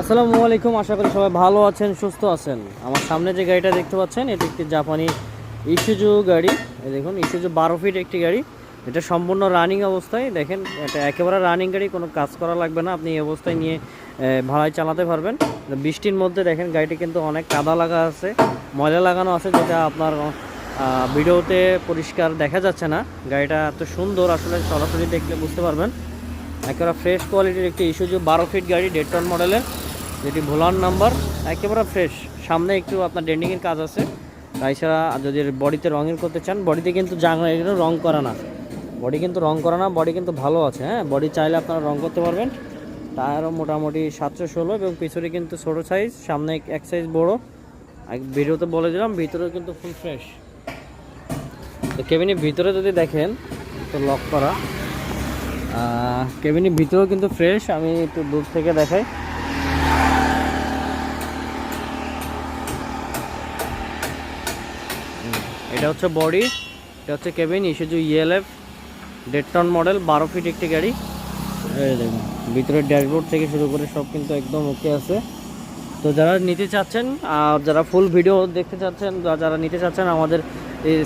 আসসালামু আলাইকুম, আশা করি সবাই ভালো আছেন, সুস্থ আছেন। আমার সামনে যে গাড়িটা দেখতে পাচ্ছেন, এটি একটি জাপানি ইস্যুজু গাড়ি। দেখুন ইস্যুজু বারো ফিট একটি গাড়ি। এটা সম্পূর্ণ রানিং অবস্থায়। দেখেন, এটা একেবারে রানিং গাড়ি, কোনো কাজ করা লাগবে না। আপনি এই অবস্থায় নিয়ে ভাড়ায় চালাতে পারবেন। বৃষ্টির মধ্যে দেখেন, গাড়িটি কিন্তু অনেক কাদা লাগা আছে, ময়লা লাগানো আছে, যেটা আপনার ভিডিওতে পরিষ্কার দেখা যাচ্ছে না। গাড়িটা এত সুন্দর, আসলে সরাসরি দেখলে বুঝতে পারবেন। একেবারে ফ্রেশ কোয়ালিটির একটি ইস্যুজু বারো ফিট গাড়ি ডেড টন মডেলের যেটি ভোলার নাম্বার, একেবারে ফ্রেশ সামনে একটু আপনার ডেন্ডিংয়ের কাজ আছে। তাছাড়া যদি বডিতে রঙের করতে চান, বডিতে কিন্তু জাংলা এগুলো রং করা না। বডি কিন্তু রং করা না, বডি কিন্তু ভালো আছে হ্যাঁ? বডি চাইলে আপনারা রং করতে পারবেন। টায়ারও মোটামুটি সাতশো ষোলো এবং পিছনে কিন্তু ছোটো সাইজ সামনে এক- সাইজ বড়। ভিডিওতে বলে দিলাম, ভিতরেও কিন্তু ফুল ফ্রেশ তো কেবিনের ভিতরে যদি দেখেন, তো লক করা। কেবিনের ভিতরেও কিন্তু ফ্রেশ আমি একটু দূর থেকে দেখাই। এটা হচ্ছে বডি, এটা হচ্ছে কেবিন ইস্যুজু ইএলএফ দেড় টন মডেল বারো ফিট একটি গাড়ি। দেখুন ভিতরের ড্যাশবোর্ড থেকে শুরু করে সব কিন্তু একদম ওকে আছে। তো যারা নিতে চাচ্ছেন, আর যারা ফুল ভিডিও দেখতে চাচ্ছেন যারা নিতে চাচ্ছেন, আমাদের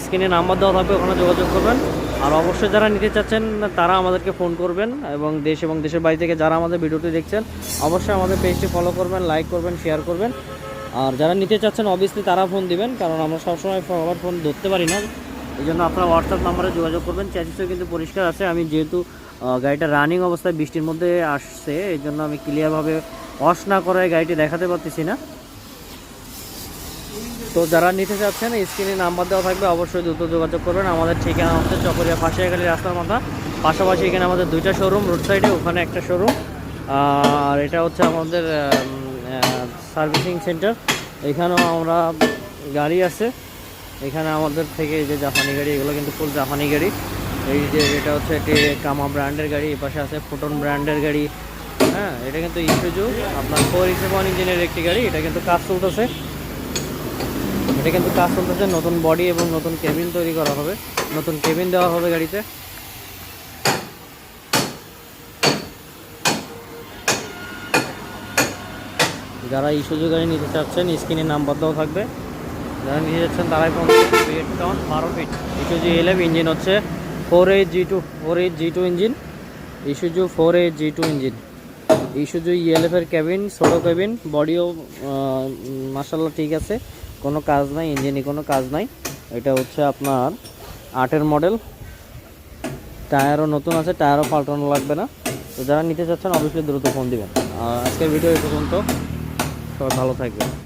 স্ক্রিনে নাম্বার দেওয়া থাকবে, ওখানে যোগাযোগ করবেন। আর অবশ্যই যারা নিতে চাচ্ছেন, তারা আমাদেরকে ফোন করবেন, এবং দেশ এবং দেশের বাড়ি থেকে যারা আমাদের ভিডিওটি দেখছেন, অবশ্যই আমাদের পেজটি ফলো করবেন লাইক করবেন শেয়ার করবেন। আর যারা নিতে চাচ্ছেন অবভিয়াসলি তারা ফোন দিবেন, কারণ আমরা সবসময় সবার ফোন ধরতে পারি না। এই জন্য আপনারা হোয়াটসঅ্যাপ নাম্বারে যোগাযোগ করবেন। চ্যাসিসও কিন্তু পরিষ্কার আছে। আমি যেহেতু গাড়িটা রানিং অবস্থায় বৃষ্টির মধ্যে আসছে, এই জন্য আমি ক্লিয়ারভাবে ওয়াশ না করায় গাড়িটি দেখাতে পারতেছি না। তো যারা নিতে চাচ্ছেন স্ক্রিনে নাম্বার দেওয়া থাকবে, অবশ্যই দ্রুত যোগাযোগ করবেন। আমাদের ঠিকানা হচ্ছে চকরিয়া ফাঁসিয়াখালী রাস্তার মাথা। পাশাপাশি এখানে আমাদের দুইটা শোরুম রোড সাইডে ওখানে একটা শোরুম আর এটা হচ্ছে আমাদের সার্ভিসিং সেন্টার। এখানেও আমরা গাড়ি আছে। এখানে আমাদের থেকে যে জাপানি গাড়ি, এগুলো কিন্তু ফুল জাপানি গাড়ি। এই যে এটা হচ্ছে একটি কামা ব্র্যান্ডের গাড়ি, এই পাশে আছে ফোটন ব্র্যান্ডের গাড়ি। হ্যাঁ এটা কিন্তু ইস্যুজু আপনার ফোর সেভেন ইঞ্জিনের একটি গাড়ি, এটা কিন্তু কাজ চলতেছে। এটা কিন্তু কাজ চলতেছে, নতুন বডি এবং নতুন কেবিন তৈরি করা হবে। নতুন কেবিন দেওয়া হবে গাড়িতে। যারা ইস্যুজু গাড়ি নিতে চাচ্ছেন, স্ক্রিনে নাম্বার দেওয়া থাকবে। যারা নিতে যাচ্ছেন, তারাই ফোন বারো ফিট ইস্যুজু এলেভ ইঞ্জিন হচ্ছে four eight G two four eight G two engine Isuzu four eight G two engine Isuzu ELF এর ক্যাবিন ছোটো ক্যাবিন বডিও মাসাল্লাহ ঠিক আছে। কোনো কাজ নাই ইঞ্জিনে কোনো কাজ নাই। এটা হচ্ছে আপনার আটের মডেল টায়ারও নতুন আছে টায়ারও পাল্টানো লাগবে না। তো যারা নিতে চাচ্ছেন অবশ্যই দ্রুত ফোন দিবেন। আজকের ভিডিও এই পর্যন্ত। সবাই ভালো থাকবেন।